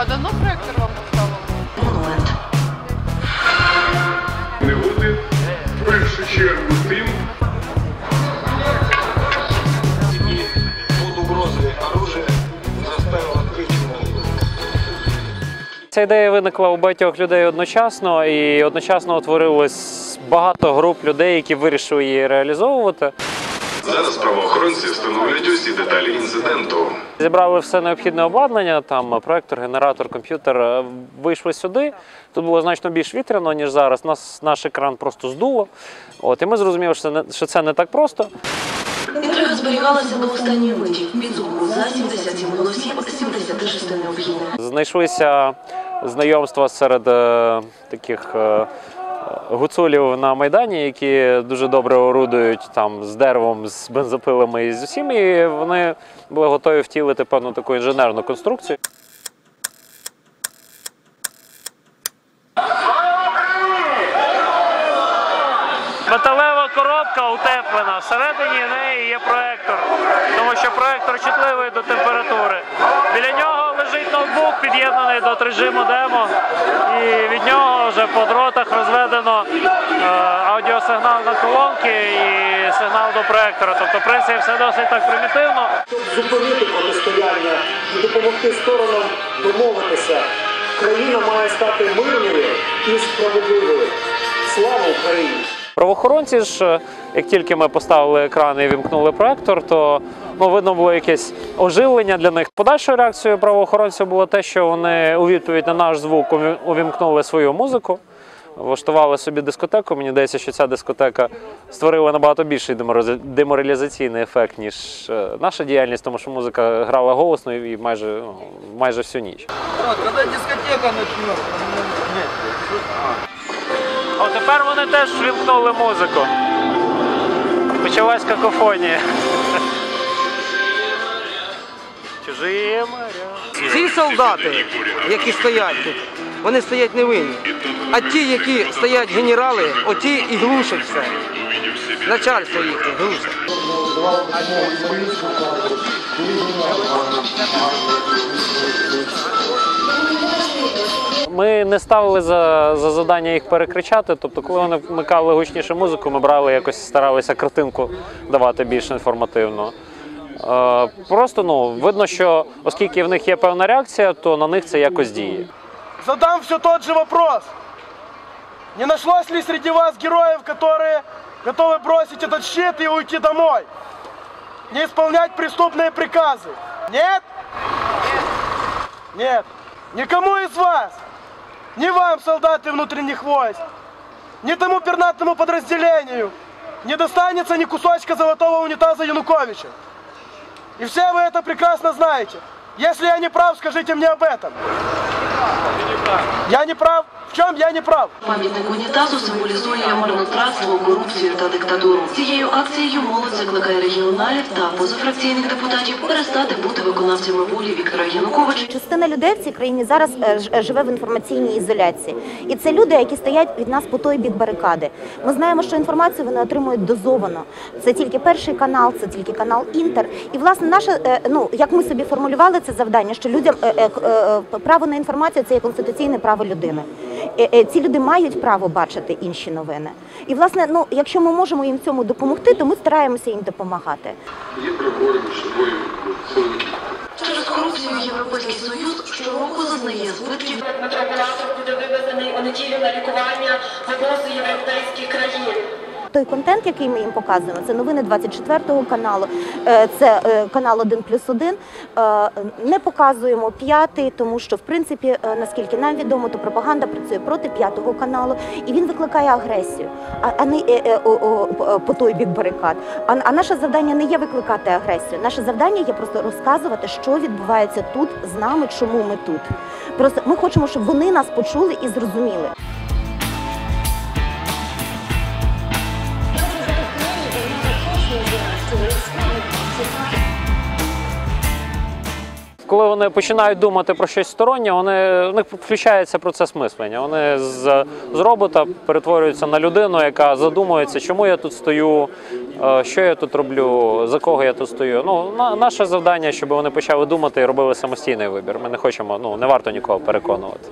А давно проектор вам поставили? Не буде в першу чергу тим, які під угрозою оружия заставили відкрити Ця ідея виникла у багатьох людей одночасно, і одночасно утворилось багато груп людей, які вирішили її реалізовувати. Зараз правоохоронці встановлюють усі деталі інциденту. Зібрали все необхідне обладнання, там проектор, генератор, комп'ютер. е, Вийшли сюди. Тут було значно більш вітряно, ніж зараз. Нас наш екран просто здуло. От і ми зрозуміли, що це не що це не так просто. Інтрига зберігалася до останньої миті. Підсумку за 77 голосів, 76 необхідних. Знайшлися знайомства серед е, таких е, гуцулів на Майдані, які дуже добре орудують там з деревом, з бензопилами і з усім. І вони були готові втілити певну таку інженерну конструкцію. Металева коробка утеплена. Всередині неї є проектор, тому що проектор чутливий до температури. Біля нього лежить ноутбук, під'єднаний до режиму демо, і від нього вже по дротах розведено е, аудіосигнал на колонки і сигнал до проектора. Тобто, в принципі, все досить так примітивно. щоб зупинити протистояння і допомогти сторонам домовитися. Країна має стати мирною і справедливою. Слава Україні! Правоохоронці ж, е, як тільки ми поставили екран і вімкнули проектор, то ну, видно було якесь оживлення для них. Подальшою реакцією правоохоронців було те, що вони у відповідь на наш звук увімкнули свою музику, влаштували собі дискотеку. Мені здається, що ця дискотека створила набагато більший деморалізаційний ефект, ніж е, наша діяльність, тому що музика грала голосно і майже, майже всю ніч. Вот, когда дискотека начнется, Тепер вони теж вімкнули музику. Почалась какофонія. Чужі моря. Ці солдати, які стоять тут, вони стоять невинні. А ті, які стоять генерали, оті і глушать все. Начальство їхнє глушить. Ми не ставили за, за завдання їх перекричати. Тобто, коли вони вмикали гучніше музику, ми брали якось старалися картинку давати більш інформативно. Е, просто ну, видно, що оскільки в них є певна реакція, то на них це якось діє. Задам все тот же вопрос. Не нашлось ли среди вас героев, которые готовы бросить этот щит и уйти домой? Не исполнять преступные приказы? Нет? Нет. Никому из вас, ни вам, солдаты внутренних войск, ни тому пернатому подразделению не достанется ни кусочка золотого унитаза Януковича. И все вы это прекрасно знаете. Если я не прав, скажите мне об этом. Я не прав. В чем я не прав? Пам'ятник унітазу символізує марнотратство, корупцію та диктатуру. Цією акцією молодь закликає регіоналів та позафракційних депутатів перестати бути виконавцями волі Віктора Януковича. Частина людей в цій країні зараз е, ж- е, живе в інформаційній ізоляції, і це люди, які стоять від нас по той бік барикади. Ми знаємо, що інформацію вони отримують дозовано. Це тільки перший канал, це тільки канал Інтер. І власне наше, е, ну як ми собі формулювали це завдання, що людям право на інформацію це є конституційне право людини. Е, е, Ці люди мають право бачити інші новини. І власне, ну якщо ми можемо їм в цьому допомогти, то ми стараємося їм допомагати. Є переговори між собою. Через корупцію Європейський Союз щороку зазнає збитків. Дмитро буде вивезений у неділю на лікування в одну з європейських країн. Той контент, який ми їм показуємо, це новини 24 каналу, е, це е, канал 1 плюс 1. Е, Не показуємо п'ятий, тому що в принципі, наскільки нам відомо, то пропаганда працює проти п'ятого каналу, і він викликає агресію, а, не по- той бік барикад. А наше завдання не є викликати агресію. Наше завдання є просто розказувати, що відбувається тут з нами, чому ми тут. Просто ми хочемо, щоб вони нас почули і зрозуміли. Коли вони починають думати про щось стороннє, вони у них включається процес мислення. Вони з, з робота перетворюються на людину, яка задумується, чому я тут стою, е, що я тут роблю, за кого я тут стою. Ну на, наше завдання, щоб вони почали думати і робили самостійний вибір. Ми не хочемо, ну не варто нікого переконувати.